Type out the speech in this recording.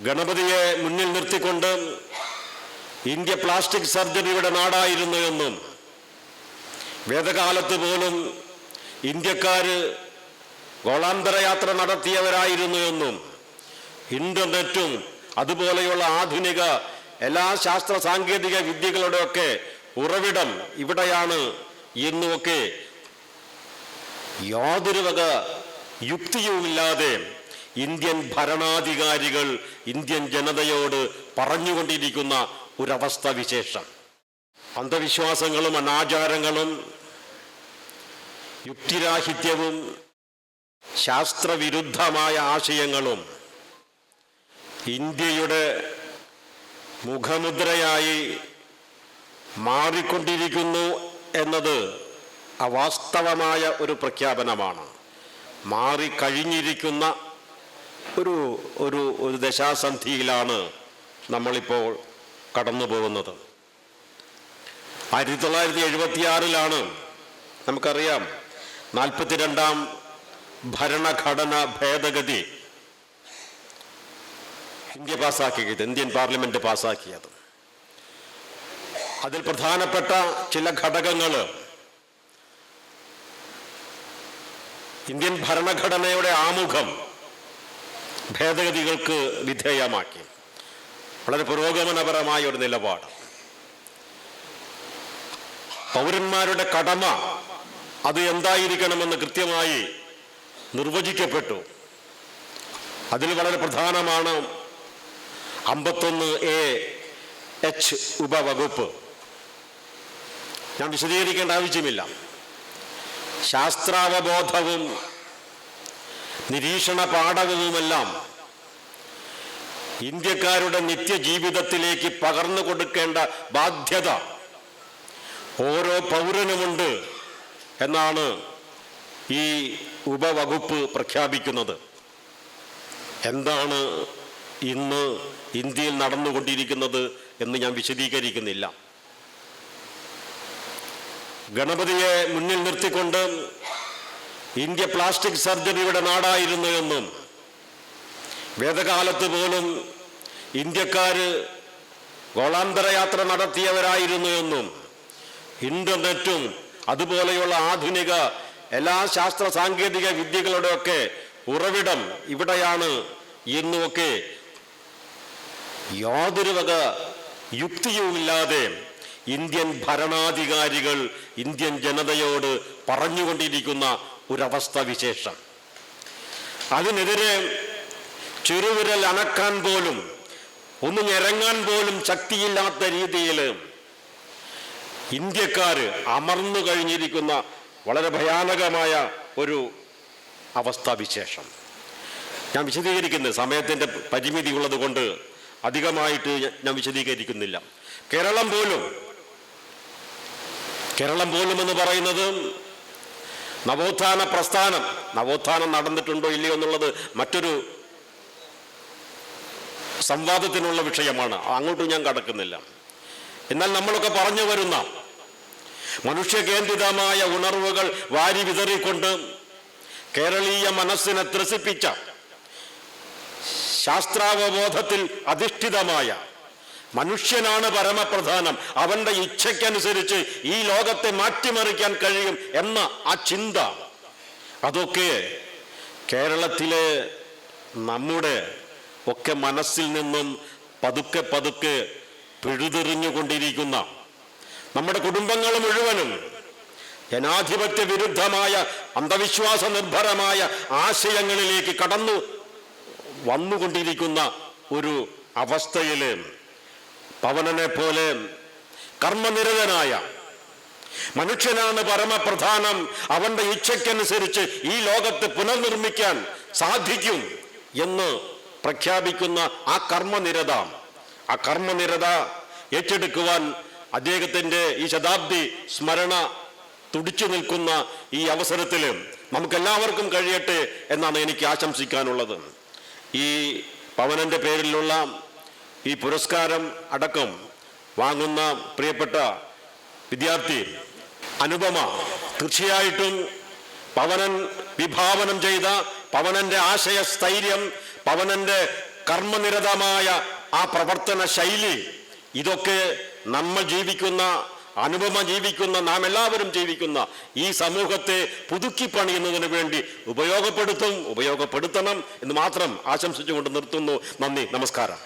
ഗണപതിയെ മുന്നിൽ നിർത്തിക്കൊണ്ട് ഇന്ത്യ പ്ലാസ്റ്റിക് സർജറിയുടെ നാടായിരുന്നു എന്നും വേദകാലത്ത് പോലും ഇന്ത്യക്കാര് ഗോളാന്തര യാത്ര നടത്തിയവരായിരുന്നു എന്നും ഇന്റർനെറ്റും അതുപോലെയുള്ള ആധുനിക എല്ലാ ശാസ്ത്ര സാങ്കേതിക വിദ്യകളുടെയൊക്കെ ഉറവിടം ഇവിടെയാണ് എന്നുമൊക്കെ യാതൊരു വക യുക്തിയുമില്ലാതെ ഇന്ത്യൻ ഭരണാധികാരികൾ ഇന്ത്യൻ ജനതയോട് പറഞ്ഞുകൊണ്ടിരിക്കുന്ന ഒരവസ്ഥ വിശേഷം. അന്ധവിശ്വാസങ്ങളും അനാചാരങ്ങളും യുക്തിരാഹിത്യവും ശാസ്ത്രവിരുദ്ധമായ ആശയങ്ങളും ഇന്ത്യയുടെ മുഖമുദ്രയായി മാറിക്കൊണ്ടിരിക്കുന്നു എന്നത് അവാസ്തവമായ ഒരു പ്രഖ്യാപനമാണ്. മാറിക്കഴിഞ്ഞിരിക്കുന്ന ഒരു ഒരു ഒരു ദശാസന്ധിയിലാണ് നമ്മളിപ്പോൾ കടന്നു പോകുന്നത്. ആയിരത്തി തൊള്ളായിരത്തി എഴുപത്തിയാറിലാണ് നമുക്കറിയാം നാൽപ്പത്തിരണ്ടാം ഭരണഘടന ഭേദഗതി ഇന്ത്യ പാസ്സാക്കിയത് ഇന്ത്യൻ പാർലമെന്റ് പാസ്സാക്കിയത്. അതിൽ പ്രധാനപ്പെട്ട ചില ഘടകങ്ങൾ ഇന്ത്യൻ ഭരണഘടനയുടെ ആമുഖം ഭേദഗതികൾക്ക് വിധേയമാക്കി. വളരെ പുരോഗമനപരമായ ഒരു നിലപാട്. പൗരന്മാരുടെ കടമ അത് എന്തായിരിക്കണമെന്ന് കൃത്യമായി നിർവചിക്കപ്പെട്ടു. അതിൽ വളരെ പ്രധാനമാണ് അമ്പത്തൊന്ന് എ എച്ച് ഉപവകുപ്പ്. ഞാൻ വിശദീകരിക്കേണ്ട ആവശ്യമില്ല. ശാസ്ത്രാവബോധവും നിരീക്ഷണ പാഠകവുമെല്ലാം ഇന്ത്യക്കാരുടെ നിത്യജീവിതത്തിലേക്ക് പകർന്നു കൊടുക്കേണ്ട ബാധ്യത ഓരോ പൗരനുമുണ്ട് എന്നാണ് ഈ ഉപവകുപ്പ് പ്രഖ്യാപിക്കുന്നത്. എന്താണ് ഇന്ന് ഇന്ത്യയിൽ നടന്നുകൊണ്ടിരിക്കുന്നത് എന്ന് ഞാൻ വിശദീകരിക്കുന്നില്ല. ഗണപതിയെ മുന്നിൽ നിർത്തിക്കൊണ്ട് ഇന്ത്യ പ്ലാസ്റ്റിക് സർജറിയുടെ നാടായിരുന്നു എന്നും വേദകാലത്ത് പോലും ഇന്ത്യക്കാര് ഗോളാന്തര യാത്ര നടത്തിയവരായിരുന്നു എന്നും ഇന്റർനെറ്റും അതുപോലെയുള്ള ആധുനിക എല്ലാ ശാസ്ത്ര സാങ്കേതിക വിദ്യകളുടെയൊക്കെ ഉറവിടം ഇവിടെയാണ് എന്നുമൊക്കെ യാതൊരു വക യുക്തിയുമില്ലാതെ ഇന്ത്യൻ ഭരണാധികാരികൾ ഇന്ത്യൻ ജനതയോട് പറഞ്ഞുകൊണ്ടിരിക്കുന്ന ഒരവസ്ഥ വിശേഷം അതിനെതിരെ ചെറുവിരൽ അനക്കാൻ പോലും ഒന്ന് ഞെരങ്ങാൻ പോലും ശക്തിയില്ലാത്ത രീതിയിൽ ഇന്ത്യക്കാർ അമർന്നു കഴിഞ്ഞിരിക്കുന്ന വളരെ ഭയാനകമായ ഒരു അവസ്ഥാവിശേഷം. ഞാൻ വിശദീകരിക്കുന്നത് സമയത്തിന്റെ പരിമിതി ഉള്ളത് കൊണ്ട് അധികമായിട്ട് ഞാൻ വിശദീകരിക്കുന്നില്ല. കേരളം പോലും കേരളം പോലും എന്ന് പറയുന്നത് നവോത്ഥാന പ്രസ്ഥാനം. നവോത്ഥാനം നടന്നിട്ടുണ്ടോ ഇല്ലയോ എന്നുള്ളത് മറ്റൊരു സംവാദത്തിനുള്ള വിഷയമാണ്. അങ്ങോട്ട് ഞാൻ കടക്കുന്നില്ല. എന്നാൽ നമ്മളൊക്കെ പറഞ്ഞു വരുന്ന മനുഷ്യകേന്ദ്രിതമായ ഉണർവുകൾ വാരി വിതറിക്കൊണ്ട് കേരളീയ മനസ്സിനെ ത്രസിപ്പിച്ച ശാസ്ത്രാവബോധത്തിൽ അധിഷ്ഠിതമായ മനുഷ്യനാണ് പരമപ്രധാനം. അവന്റെ ഇച്ഛയ്ക്കനുസരിച്ച് ഈ ലോകത്തെ മാറ്റിമറിക്കാൻ കഴിയും എന്ന ആ ചിന്ത. അതൊക്കെ കേരളത്തിലെ നമ്മുടെ ഒക്കെ മനസ്സിൽ നിന്നും പതുക്കെ പതുക്കെ പിഴുതെറിഞ്ഞുകൊണ്ടിരിക്കുന്ന നമ്മുടെ കുടുംബങ്ങൾ മുഴുവനും ജനാധിപത്യ വിരുദ്ധമായ അന്ധവിശ്വാസ നിർഭരമായ ആശയങ്ങളിലേക്ക് കടന്നു വന്നുകൊണ്ടിരിക്കുന്ന ഒരു അവസ്ഥയിൽ പവനനെ പോലെ കർമ്മനിരതനായ മനുഷ്യനാണ് പരമപ്രധാനം. അവന്റെ ഇച്ഛയ്ക്കനുസരിച്ച് ഈ ലോകത്തെ പുനർനിർമ്മിക്കാൻ സാധിക്കും എന്ന് പ്രഖ്യാപിക്കുന്ന ആ കർമ്മനിരത. ആ കർമ്മനിരത ഏറ്റെടുക്കുവാൻ അദ്ദേഹത്തിന്റെ ഈ ശതാബ്ദി സ്മരണ തുടിച്ചു നിൽക്കുന്ന ഈ അവസരത്തിൽ നമുക്കെല്ലാവർക്കും കഴിയട്ടെ എന്നാണ് എനിക്ക് ആശംസിക്കാനുള്ളത്. ഈ പവനന്റെ പേരിലുള്ള ഈ പുരസ്കാരം അടക്കം വാങ്ങുന്ന പ്രിയപ്പെട്ട വിദ്യാർത്ഥി അനുപമ തീർച്ചയായിട്ടും പവനൻ വിഭാവനം ചെയ്ത പവനന്റെ ആശയ സ്ഥൈര്യം പവനന്റെ കർമ്മനിരതമായ ആ പ്രവർത്തന ശൈലി ഇതൊക്കെ നമ്മൾ ജീവിക്കുന്ന അനുപമ ജീവിക്കുന്ന നാം എല്ലാവരും ജീവിക്കുന്ന ഈ സമൂഹത്തെ പുതുക്കി പണിയുന്നതിന് വേണ്ടി ഉപയോഗപ്പെടുത്തും ഉപയോഗപ്പെടുത്തണം എന്ന് മാത്രം ആശംസിച്ചുകൊണ്ട് നിർത്തുന്നു. നന്ദി നമസ്കാരം.